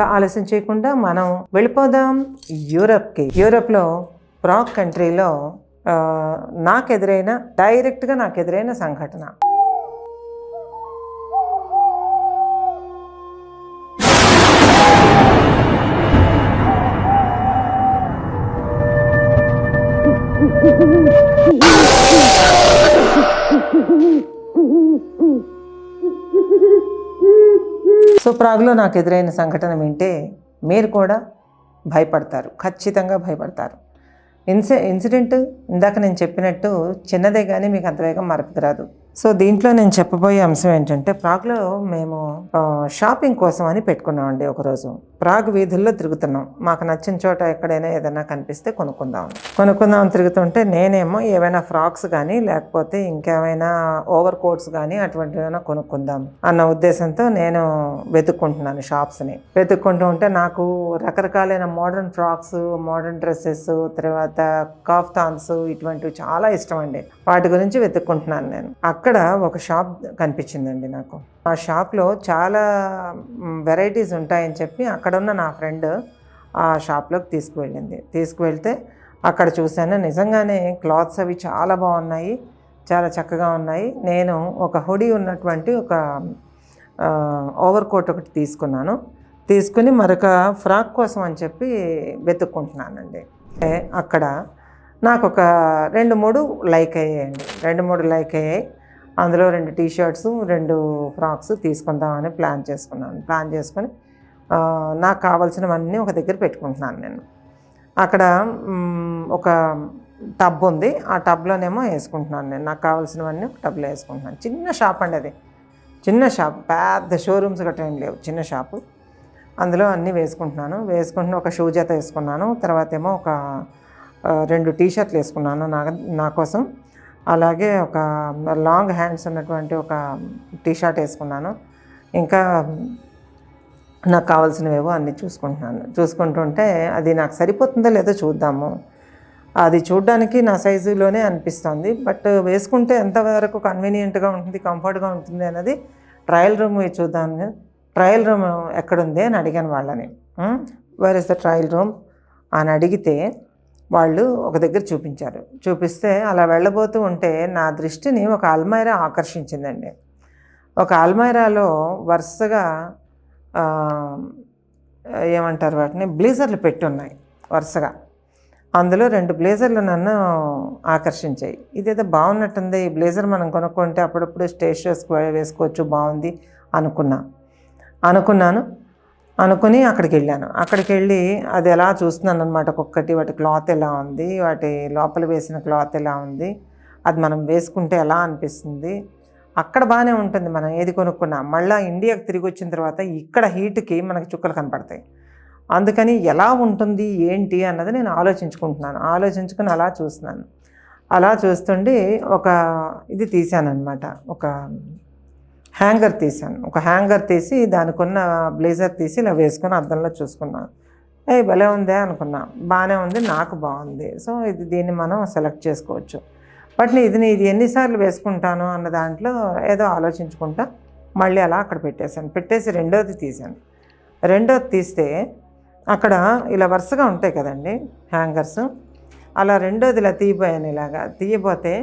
ఇంకా ఆలస్యం చేయకుండా మనం వెళ్ళిపోదాం యూరప్కి. యూరప్లో ప్రాక్ కంట్రీలో నాకు ఎదురైన డైరెక్ట్గా నాకు ఎదురైన సంఘటన. సో ప్రాగ్లో నాకు ఎదురైన సంఘటన వింటే మీరు కూడా భయపడతారు ఖచ్చితంగా భయపడతారు. ఇన్సి ఇన్సిడెంట్ ఇందాక నేను చెప్పినట్టు చిన్నదే కానీ మీకు అంత వేగం మరపుకు రాదు. సో దీంట్లో నేను చెప్పబోయే అంశం ఏంటంటే ప్రాగ్లో మేము షాపింగ్ కోసం అని పెట్టుకున్నామండి ఒకరోజు. ప్రాగ్ వీధుల్లో తిరుగుతున్నాం. మాకు నచ్చిన చోట ఎక్కడైనా ఏదైనా కనిపిస్తే కొనుక్కుందాం. కొనుక్కుందాం తిరుగుతుంటే నేనేమో ఏవైనా ఫ్రాక్స్ కానీ లేకపోతే ఇంకేమైనా ఓవర్ కోట్స్ కానీ అటువంటివి ఏమైనా కొనుక్కుందాం అన్న ఉద్దేశంతో నేను వెతుక్కుంటున్నాను షాప్స్ని. వెతుక్కుంటూ ఉంటే నాకు రకరకాలైన మోడర్న్ ఫ్రాక్స్ మోడర్న్ డ్రెస్సెస్ తర్వాత కాఫ్తాన్స్ ఇటువంటివి చాలా ఇష్టం అండి వాటి గురించి వెతుక్కుంటున్నాను నేను. అక్కడ ఒక షాప్ కనిపించిందండి నాకు. ఆ షాప్లో చాలా వెరైటీస్ ఉంటాయని చెప్పి అక్కడున్న నా ఫ్రెండ్ ఆ షాప్లోకి తీసుకువెళ్ళింది. తీసుకువెళ్తే అక్కడ చూశాను. నిజంగానే క్లాత్స్ అవి చాలా బాగున్నాయి. చాలా చక్కగా ఉన్నాయి. నేను ఒక హుడీ ఉన్నటువంటి ఒక ఓవర్ కోట్ ఒకటి తీసుకున్నాను. తీసుకుని మరొక ఫ్రాక్ కోసం అని చెప్పి వెతుక్కుంటున్నానండి. అక్కడ నాకు ఒక రెండు మూడు లైక్ అయ్యాయండి. రెండు మూడు లైక్ అయ్యాయి. అందులో రెండు టీ షర్ట్స్ రెండు ఫ్రాక్స్ తీసుకుందామని ప్లాన్ చేసుకున్నాను. ప్లాన్ చేసుకొని నాకు కావాల్సినవన్నీ ఒక దగ్గర పెట్టుకుంటున్నాను నేను. అక్కడ ఒక టబ్ ఉంది. ఆ టబ్లోనేమో వేసుకుంటున్నాను నేను. నాకు కావాల్సినవన్నీ ఒక టబ్లో వేసుకుంటున్నాను. చిన్న షాప్ అండి అది. చిన్న షాప్. పెద్ద షోరూమ్స్ గట్రా ఏం లేవు. చిన్న షాపు. అందులో అన్నీ వేసుకుంటున్నాను. వేసుకుంటున్న ఒక షూ జత వేసుకున్నాను. తర్వాత ఏమో ఒక రెండు టీ షర్ట్లు వేసుకున్నాను. నా నా కోసం అలాగే ఒక లాంగ్ హ్యాండ్స్ ఉన్నటువంటి ఒక టీ షర్ట్ వేసుకున్నాను. ఇంకా నాకు కావాల్సినవేవో అన్నీ చూసుకుంటున్నాను. చూసుకుంటుంటే అది నాకు సరిపోతుందో లేదో చూద్దాము. అది చూడ్డానికి నా సైజులోనే అనిపిస్తుంది. బట్ వేసుకుంటే ఎంతవరకు కన్వీనియంట్గా ఉంటుంది కంఫర్ట్గా ఉంటుంది అన్నది ట్రయల్ రూమ్ చూద్దాం. ట్రయల్ రూమ్ ఎక్కడుంది అని అడిగాను వాళ్ళని. Where is the trial room అని అడిగితే వాళ్ళు ఒక దగ్గర చూపించారు. చూపిస్తే అలా వెళ్ళబోతూ ఉంటే నా దృష్టిని ఒక అల్మైరా ఆకర్షించిందండి. ఒక అల్మైరాలో వరుసగా ఏమంటారు వాటిని బ్లేజర్లు పెట్టున్నాయి వరుసగా. అందులో రెండు బ్లేజర్లు నన్ను ఆకర్షించాయి. ఇదేదో బాగున్నట్టుంది ఈ బ్లేజర్ మనం కొనుక్కుంటే అప్పుడప్పుడు స్టేజ్ షోస్కి వేసుకోవచ్చు బాగుంది అనుకున్నా. అనుకున్నాను. అనుకుని అక్కడికి వెళ్ళాను అక్కడికి వెళ్ళి అది ఎలా చూస్తున్నాను అనమాట ఒక్కొక్కటి వాటి క్లాత్ ఎలా ఉంది వాటి లోపల వేసిన క్లాత్ ఎలా ఉంది అది మనం వేసుకుంటే ఎలా అనిపిస్తుంది. అక్కడ బాగానే ఉంటుంది మనం ఏది కొనుక్కున్నా. మళ్ళీ ఇండియాకి తిరిగి వచ్చిన తర్వాత ఇక్కడ హీట్కి మనకి చుక్కలు కనపడతాయి. అందుకని ఎలా ఉంటుంది ఏంటి అన్నది నేను ఆలోచించుకుంటున్నాను. ఆలోచించుకుని అలా చూస్తున్నాను. అలా చూస్తుండి ఒక ఇది తీశానమాట ఒక హ్యాంగర్ తీశాను. ఒక హ్యాంగర్ తీసి దానికి ఉన్న బ్లేజర్ తీసి ఇలా వేసుకొని అద్దంలో చూసుకున్నాను. ఏ భలే ఉందే అనుకున్నా. బాగానే ఉంది నాకు బాగుంది. సో ఇది దీన్ని మనం సెలెక్ట్ చేసుకోవచ్చు. బట్ ఇది ఇది ఎన్నిసార్లు వేసుకుంటాను అన్న దాంట్లో ఏదో ఆలోచించుకుంటా మళ్ళీ అలా అక్కడ పెట్టేశాను. పెట్టేసి రెండోది తీశాను. రెండోది తీస్తే అక్కడ ఇలా వరుసగా ఉంటాయి కదండి హ్యాంగర్స్. అలా రెండోది ఇలా తీయబోయాను ఇలాగా. తీయబోతే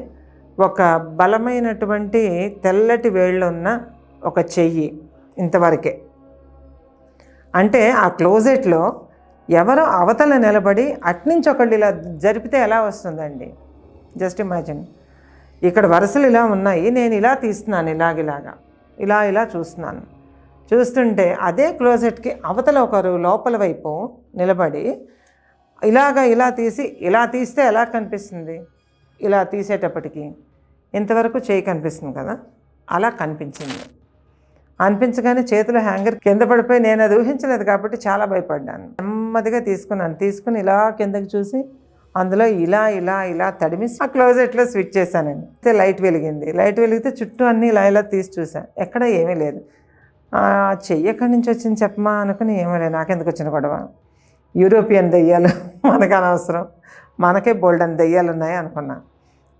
ఒక బలమైనటువంటి తెల్లటి వేళ్ళున్న ఒక చెయ్యి ఇంతవరకే. అంటే ఆ క్లోజెట్లో ఎవరో అవతల నిలబడి అట్నుంచి ఒకళ్ళు ఇలా జరిపితే ఎలా వస్తుందండి? Just imagine. ఇక్కడ వరుసలు ఇలా ఉన్నాయి నేను ఇలా తీస్తున్నాను ఇలాగిలాగా ఇలా ఇలా చూస్తున్నాను. చూస్తుంటే అదే క్లోజెట్కి అవతల ఒకరు లోపల వైపు నిలబడి ఇలాగ ఇలా తీసి ఇలా తీస్తే ఎలా కనిపిస్తుంది? ఇలా తీసేటప్పటికి ఇంతవరకు చేయి కనిపిస్తుంది కదా? అలా కనిపించింది. అనిపించగానే చేతిలో హ్యాంగర్ కింద పడిపోయి నేను అది ఊహించలేదు కాబట్టి చాలా భయపడ్డాను. నెమ్మదిగా తీసుకున్నాను. తీసుకుని ఇలా కిందకి చూసి అందులో ఇలా ఇలా ఇలా తడిమి ఆ క్లోజెట్లో స్విచ్ చేశానండి. అయితే లైట్ వెలిగింది. లైట్ వెలిగితే చుట్టూ అన్నీ ఇలా ఇలా తీసి చూసాను ఎక్కడ ఏమీ లేదు. ఆ చెయ్యి ఎక్కడి నుంచి వచ్చింది చెప్పమా అనుకుని ఏమీ లేదు. నాకెందుకు వచ్చిన గొడవ? యూరోపియన్ దెయ్యాలు మనకు అనవసరం. మనకే బోల్డన్ దెయ్యాలు ఉన్నాయి అనుకున్నా.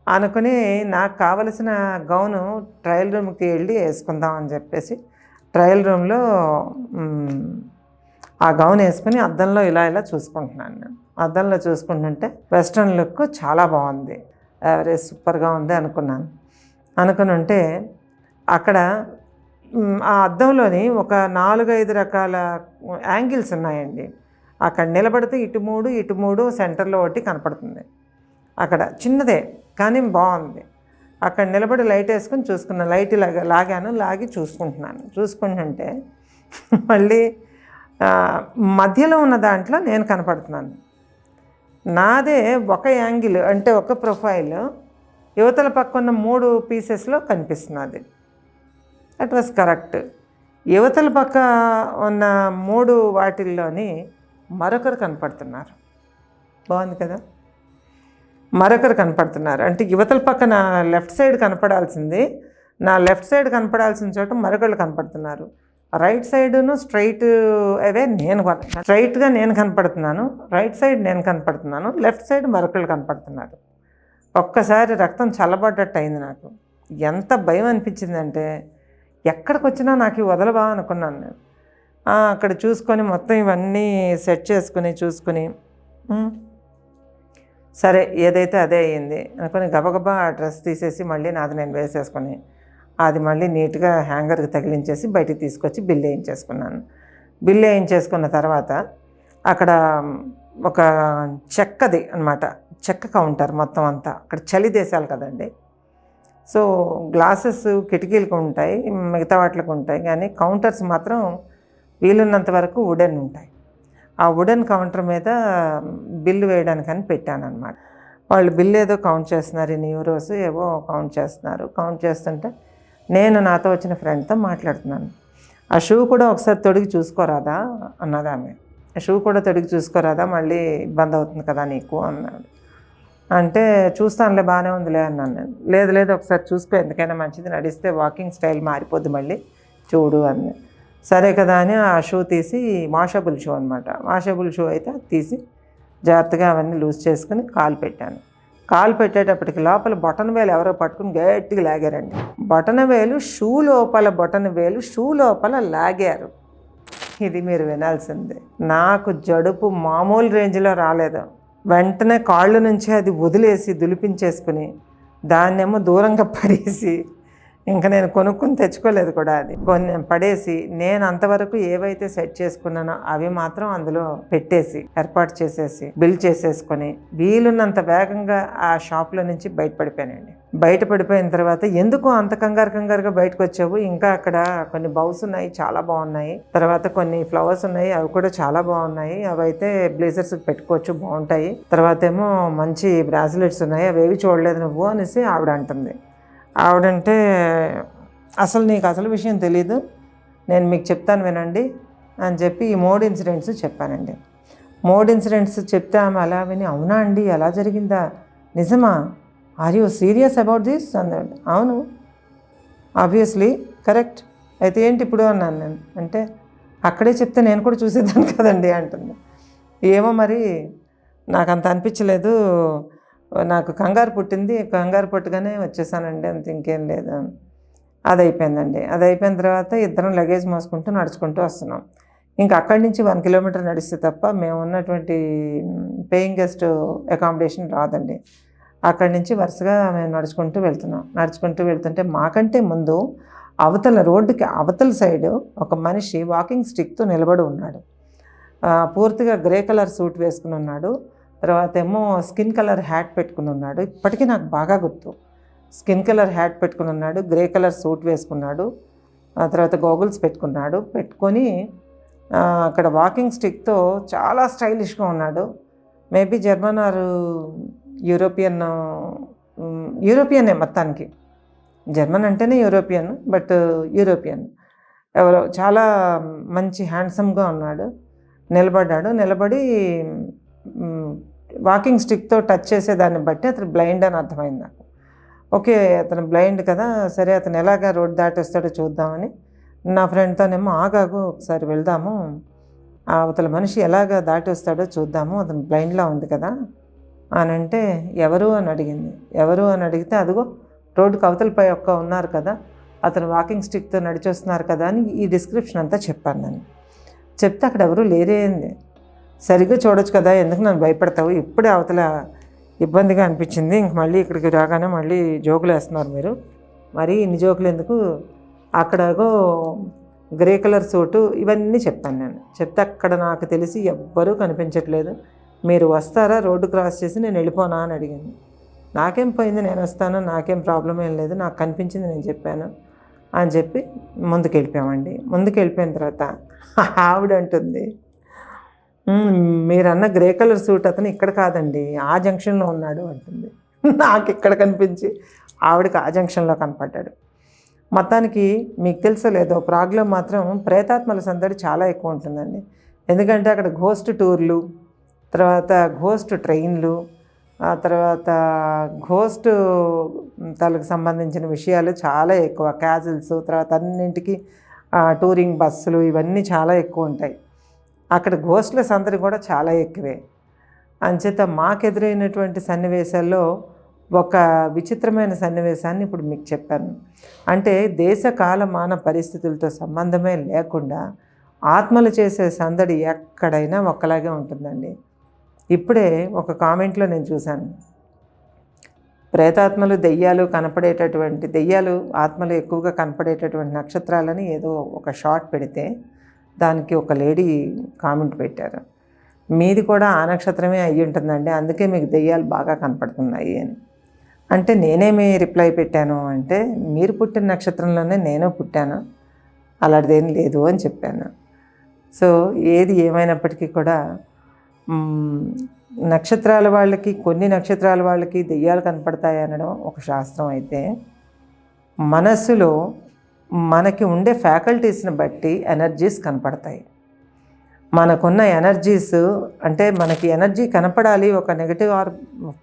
అనుకుని నాకు కావలసిన గౌను ట్రయల్ రూమ్కి వెళ్ళి వేసుకుందాం అని చెప్పేసి ట్రయల్ రూమ్లో ఆ గౌన్ వేసుకుని అద్దంలో ఇలా ఇలా చూసుకుంటున్నాను నేను. అద్దంలో చూసుకుంటుంటే వెస్ట్రన్ లుక్ చాలా బాగుంది. యావరేజ్ సూపర్గా ఉంది అనుకున్నాను. అనుకుని ఉంటే అక్కడ ఆ అద్దంలోని ఒక నాలుగైదు రకాల యాంగిల్స్ ఉన్నాయండి. అక్కడ నిలబడితే ఇటు మూడు ఇటు మూడు సెంటర్లో ఒకటి కనపడుతుంది. అక్కడ చిన్నదే కానీ బాగుంది. అక్కడ నిలబడి లైట్ వేసుకొని చూసుకున్నాను లైట్ లాగా లాగాను లాగి చూసుకుంటున్నాను. చూసుకుంటుంటే మళ్ళీ మధ్యలో ఉన్న దాంట్లో నేను కనపడుతున్నాను. నాదే ఒక యాంగిల్ అంటే ఒక ప్రొఫైల్ యువతల పక్క ఉన్న మూడు పీసెస్లో కనిపిస్తున్నది. That was correct. యువతల పక్క ఉన్న మూడు వాటిల్లోని మరొకరు కనపడుతున్నారు. బాగుంది కదా? మరొకరు కనపడుతున్నారు. అంటే యువతల పక్కన లెఫ్ట్ సైడ్ కనపడాల్సింది. నా లెఫ్ట్ సైడ్ కనపడాల్సిన చోట మరొకళ్ళు కనపడుతున్నారు. రైట్ సైడును స్ట్రైట్ అవే నేను స్ట్రైట్గా నేను కనపడుతున్నాను. రైట్ సైడ్ నేను కనపడుతున్నాను. లెఫ్ట్ సైడ్ మరొకళ్ళు కనపడుతున్నారు. ఒక్కసారి రక్తం చల్లబడ్డట్టు అయింది నాకు. ఎంత భయం అనిపించిందంటే ఎక్కడికి వచ్చినా నాకు వదలబా అనుకున్నాను నేను. అక్కడ చూసుకొని మొత్తం ఇవన్నీ సెట్ చేసుకుని చూసుకుని సరే ఏదైతే అదే అయ్యింది అనుకుని గబగబా ఆ డ్రెస్ తీసేసి మళ్ళీ నాది నేను వేసేసుకుని అది మళ్ళీ నీట్గా హ్యాంగర్కి తగిలించేసి బయటికి తీసుకొచ్చి బిల్ వేయించేసుకున్నాను. బిల్ వేయించేసుకున్న తర్వాత అక్కడ ఒక చెక్కది అన్నమాట చెక్క కౌంటర్ మొత్తం అంతా అక్కడ చలి దేశాలు కదండి. సో గ్లాసెస్ కిటికీలకు ఉంటాయి మిగతా వాటికి ఉంటాయి కానీ కౌంటర్స్ మాత్రం వీలున్నంత వరకు వుడెన్ ఉంటాయి. ఆ వుడెన్ కౌంటర్ మీద బిల్లు వేయడానికని పెట్టాను వాళ్ళు బిల్లు ఏదో కౌంట్ చేస్తున్నారు ఇన్ని యూరోస్ ఏవో కౌంట్ చేస్తున్నారు. కౌంట్ చేస్తుంటే నేను నాతో వచ్చిన ఫ్రెండ్తో మాట్లాడుతున్నాను. ఆ షూ కూడా ఒకసారి తొడిగి చూసుకోరాదా? అన్నది ఆమె. షూ కూడా తొడిగి చూసుకోరాదా? మళ్ళీ ఇబ్బంది అవుతుంది కదా నీకు? అన్నాడు అంటే చూస్తానులే బాగానే ఉందిలే అన్నాను. నేను లేదు లేదు ఒకసారి చూసుకో ఎందుకైనా మంచిది. నడిస్తే వాకింగ్ స్టైల్ మారిపోద్ది మళ్ళీ. చూడు అన్నాను. సరే కదా అని ఆ షూ తీసి వాషబుల్ షూ అనమాట వాషబుల్ షూ అయితే అది తీసి జాగ్రత్తగా అవన్నీ లూజ్ చేసుకుని కాలు పెట్టాను. కాలు పెట్టేటప్పటికి లోపల బొటన వేలు ఎవరో పట్టుకుని గట్టిగా లాగారండి. బొటన వేలు షూ లోపల బొటన వేలు షూ లోపల లాగారు. ఇది మీరు వినాల్సిందే. నాకు జడుపు మామూలు రేంజ్లో రాలేదు. వెంటనే కాళ్ళు నుంచి అది వదిలేసి దులిపించేసుకుని దాన్నేమో దూరంగా పడేసి ఇంకా నేను కొనుక్కొని తెచ్చుకోలేదు కూడా అది. కొన్ని పడేసి నేను అంతవరకు ఏవైతే సెట్ చేసుకున్నానో అవి మాత్రం అందులో పెట్టేసి ఏర్పాటు చేసేసి బిల్ చేసేసుకొని వీలున్నంత వేగంగా ఆ షాప్లో నుంచి బయటపడిపోయానండి. బయటపడిపోయిన తర్వాత ఎందుకు అంత కంగారు కంగారుగా బయటకు వచ్చావు ఇంకా అక్కడ కొన్ని బౌస్ ఉన్నాయి చాలా బాగున్నాయి. తర్వాత కొన్ని ఫ్లవర్స్ ఉన్నాయి అవి కూడా చాలా బాగున్నాయి. అవి అయితే బ్లేజర్స్ పెట్టుకోవచ్చు బాగుంటాయి. తర్వాత ఏమో మంచి బ్రాస్లెట్స్ ఉన్నాయి అవి ఏవి చూడలేదు నువ్వు అనేసి ఆవిడ అంటుంది. ఆవిడంటే అసలు నీకు అసలు విషయం తెలీదు. నేను మీకు చెప్తాను వినండి అని చెప్పి ఈ మూడు ఇన్సిడెంట్స్ చెప్పానండి. మూడు ఇన్సిడెంట్స్ చెప్తే ఆమె అలా విని అవునా అండి? ఎలా జరిగిందా? నిజమా? Are you serious about this అన్నాడు. అవును. ఆబ్వియస్లీ కరెక్ట్ అయితే ఏంటి ఇప్పుడు? అన్నాను నేను. అంటే అక్కడే చెప్తే నేను కూడా చూసేదాన్ని కదండి అంటుంది. ఏమో మరి నాకు అంత అనిపించలేదు. నాకు కంగారు పుట్టింది కంగారు పుట్టగానే వచ్చేసానండి అంత ఇంకేం లేదు. అది అయిపోయిందండి అది అయిపోయిన తర్వాత ఇద్దరం లగేజ్ మోసుకుంటూ నడుచుకుంటూ వస్తున్నాం. ఇంకా అక్కడి నుంచి వన్ కిలోమీటర్ నడిస్తే తప్ప మేము ఉన్నటువంటి పేయింగ్ గెస్ట్ అకామిడేషన్ రాదండి. అక్కడి నుంచి వరుసగా మేము నడుచుకుంటూ వెళ్తున్నాం. నడుచుకుంటూ వెళ్తుంటే మాకంటే ముందు అవతల రోడ్డుకి అవతల సైడ్ ఒక మనిషి వాకింగ్ స్టిక్తో నిలబడి ఉన్నాడు. పూర్తిగా గ్రే కలర్ సూట్ వేసుకుని ఉన్నాడు. తర్వాత ఏమో స్కిన్ కలర్ హ్యాట్ పెట్టుకుని ఉన్నాడు. ఇప్పటికీ నాకు బాగా గుర్తు. స్కిన్ కలర్ హ్యాట్ పెట్టుకుని ఉన్నాడు గ్రే కలర్ సూట్ వేసుకున్నాడు ఆ తర్వాత గోగుల్స్ పెట్టుకున్నాడు పెట్టుకొని అక్కడ వాకింగ్ స్టిక్తో చాలా స్టైలిష్గా ఉన్నాడు. మేబీ జర్మన్ ఆర్ యూరోపియన్ యూరోపియనే మొత్తానికి. జర్మన్ అంటేనే యూరోపియన్ బట్ యూరోపియన్. ఎవరో చాలా మంచి హ్యాండ్సమ్గా ఉన్నాడు. నిలబడ్డాడు. నిలబడి వాకింగ్ స్టిక్తో టచ్ చేసేదాన్ని బట్టి అతను బ్లైండ్ అని అర్థమైంది నాకు. ఓకే అతను బ్లైండ్ కదా సరే అతను ఎలాగ రోడ్ దాటేస్తాడో చూద్దామని నా ఫ్రెండ్తోనేమో ఆగాగు ఒకసారి వెళ్దాము. అవతల మనిషి ఎలాగ దాటేస్తాడో చూద్దాము అతను బ్లైండ్లా ఉంది కదా అని అంటే ఎవరు అని అడిగింది. ఎవరు అని అడిగితే అదిగో రోడ్డుకు అవతలపై ఒక్క ఉన్నారు కదా అతను వాకింగ్ స్టిక్తో నడిచొస్తున్నారు కదా అని ఈ డిస్క్రిప్షన్ అంతా చెప్పాను నేను. చెప్తే అక్కడ ఎవరు లేరే సరిగ్గా చూడొచ్చు కదా ఎందుకు నన్ను భయపడతావు? ఇప్పుడే అవతల ఇబ్బందిగా అనిపించింది. ఇంక మళ్ళీ ఇక్కడికి రాగానే మళ్ళీ జోకులు వేస్తున్నారు మీరు. మరి ఇన్ని జోకులు ఎందుకు? అక్కడగో గ్రే కలర్ సూటు ఇవన్నీ చెప్పాను నేను. చెప్తే అక్కడ నాకు తెలిసి ఎవ్వరూ కనిపించట్లేదు. మీరు వస్తారా? రోడ్డు క్రాస్ చేసి నేను వెళ్ళిపోనా అని అడిగింది నాకేం పోయింది? నేను వస్తాను? నాకేం ప్రాబ్లం ఏం లేదు. నాకు కనిపించింది నేను చెప్పాను అని చెప్పి ముందుకు వెళ్ళిపోయామండి. ముందుకు వెళ్ళిపోయిన తర్వాత ఆవిడ అంటుంది మీరన్న గ్రే కలర్ సూట్ అతను ఇక్కడ కాదండి ఆ జంక్షన్లో ఉన్నాడు అంటుంది. నాకు ఇక్కడ కనిపించి ఆవిడకి ఆ జంక్షన్లో కనపడ్డాడు. మొత్తానికి మీకు తెలుసో లేదో ప్రాగ్లో మాత్రం ప్రేతాత్మల సందడి చాలా ఎక్కువ ఉంటుందండి. ఎందుకంటే అక్కడ ఘోస్ట్ టూర్లు తర్వాత ఘోస్ట్ ట్రైన్లు ఆ తర్వాత ఘోస్ట్ తలకు సంబంధించిన విషయాలు చాలా ఎక్కువ క్యాజిల్స్ తర్వాత అన్నింటికి టూరింగ్ బస్సులు ఇవన్నీ చాలా ఎక్కువ ఉంటాయి. అక్కడ గోస్ట్ల సందడి కూడా చాలా ఎక్కువే. అంచేత మాకు ఎదురైనటువంటి సన్నివేశాల్లో ఒక విచిత్రమైన సన్నివేశాన్ని ఇప్పుడు మీకు చెప్పాను. అంటే దేశ కాలమాన పరిస్థితులతో సంబంధమే లేకుండా ఆత్మలు చేసే సందడి ఎక్కడైనా ఒక్కలాగే ఉంటుందండి. ఇప్పుడే ఒక కామెంట్లో నేను చూశాను. ప్రేతాత్మలు దెయ్యాలు కనపడేటటువంటి దెయ్యాలు ఆత్మలు ఎక్కువగా కనపడేటటువంటి నక్షత్రాలని ఏదో ఒక షార్ట్ పెడితే దానికి ఒక లేడీ కామెంట్ పెట్టారు. మీది కూడా ఆ నక్షత్రమే అయ్యి ఉంటుందండి. అందుకే మీకు దెయ్యాలు బాగా కనపడుతున్నాయి అని. అంటే నేనేమి రిప్లై పెట్టాను అంటే మీరు పుట్టిన నక్షత్రంలోనే నేను పుట్టాను. అలాంటిదేం లేదు అని చెప్పాను. సో ఏది ఏమైనప్పటికీ కూడా నక్షత్రాల వాళ్ళకి కొన్ని నక్షత్రాల వాళ్ళకి దెయ్యాలు కనపడతాయి అనడం ఒక శాస్త్రం అయితే. మనస్సులో మనకి ఉండే ఫ్యాకల్టీస్ని బట్టి ఎనర్జీస్ కనపడతాయి. మనకున్న ఎనర్జీస్ అంటే మనకి ఎనర్జీ కనపడాలి ఒక నెగటివ్ ఆర్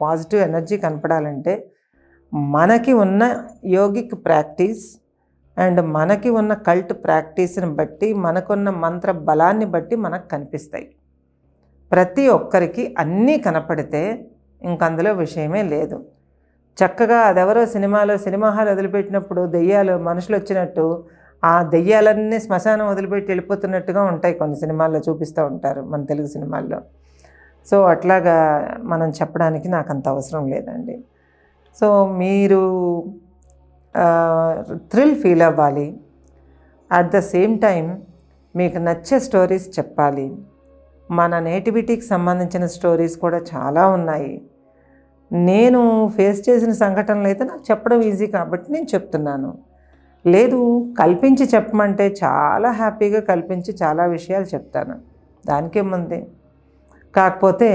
పాజిటివ్ ఎనర్జీ కనపడాలంటే మనకి ఉన్న యోగిక్ ప్రాక్టీస్ అండ్ మనకి ఉన్న కల్ట్ ప్రాక్టీస్ని బట్టి మనకున్న మంత్ర బలాన్ని బట్టి మనకు కనిపిస్తాయి. ప్రతి ఒక్కరికి అన్నీ కనపడితే ఇంకందులో విషయమే లేదు. చక్కగా అదెవరో సినిమాలో సినిమా హాల్ వదిలిపెట్టినప్పుడు దెయ్యాలు మనుషులు వచ్చినట్టు ఆ దెయ్యాలన్నీ శ్మశానం వదిలిపెట్టి వెళ్ళిపోతున్నట్టుగా ఉంటాయి కొన్ని సినిమాల్లో చూపిస్తూ ఉంటారు మన తెలుగు సినిమాల్లో. సో అట్లాగా మనం చెప్పడానికి నాకు అంత అవసరం లేదండి. సో మీరు థ్రిల్ ఫీల్ అవ్వాలి. అట్ ద సేమ్ టైం మీకు నచ్చే స్టోరీస్ చెప్పాలి. మన నేటివిటీకి సంబంధించిన స్టోరీస్ కూడా చాలా ఉన్నాయి. నేను ఫేస్ చేసిన సంఘటనలు అయితే నాకు చెప్పడం ఈజీ కాబట్టి నేను చెప్తున్నాను. లేదు కల్పించి చెప్పమంటే చాలా హ్యాపీగా కల్పించి చాలా విషయాలు చెప్తాను. దానికేముంది కాకపోతే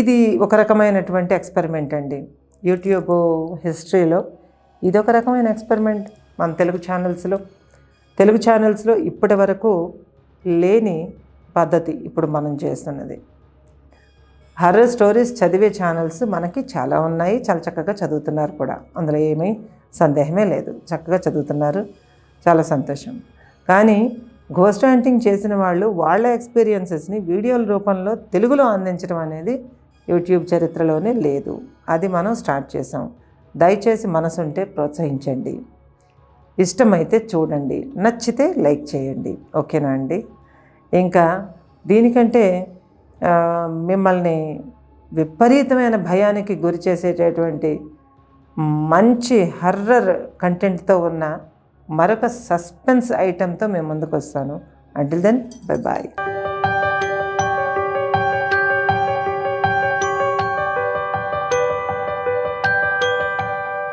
ఇది ఒక రకమైనటువంటి ఎక్స్పెరిమెంట్ అండి. యూట్యూబ్ హిస్టరీలో ఇదొక రకమైన ఎక్స్పెరిమెంట్ మన తెలుగు ఛానల్స్లో తెలుగు ఛానల్స్లో ఇప్పటి వరకు లేని పద్ధతి ఇప్పుడు మనం చేస్తున్నది. హర్రర్ స్టోరీస్ చదివే ఛానల్స్ మనకి చాలా ఉన్నాయి. చాలా చక్కగా చదువుతున్నారు కూడా. అందులో ఏమీ సందేహమే లేదు. చక్కగా చదువుతున్నారు. చాలా సంతోషం. కానీ గోస్ట్ హంటింగ్ చేసిన వాళ్ళు వాళ్ళ ఎక్స్పీరియన్సెస్ని వీడియోల రూపంలో తెలుగులో అందించడం అనేది యూట్యూబ్ చరిత్రలోనే లేదు. అది మనం స్టార్ట్ చేసాం దయచేసి మనసుంటే ప్రోత్సహించండి. ఇష్టమైతే చూడండి. నచ్చితే లైక్ చేయండి. ఓకేనా అండి? ఇంకా దీనికంటే మిమ్మల్ని విపరీతమైన భయానికి గురి చేసేటటువంటి మంచి హర్రర్ కంటెంట్తో ఉన్న మరొక సస్పెన్స్ ఐటెంతో మేము ముందుకు వస్తాను అంటిల్ దెన్ బై బాయ్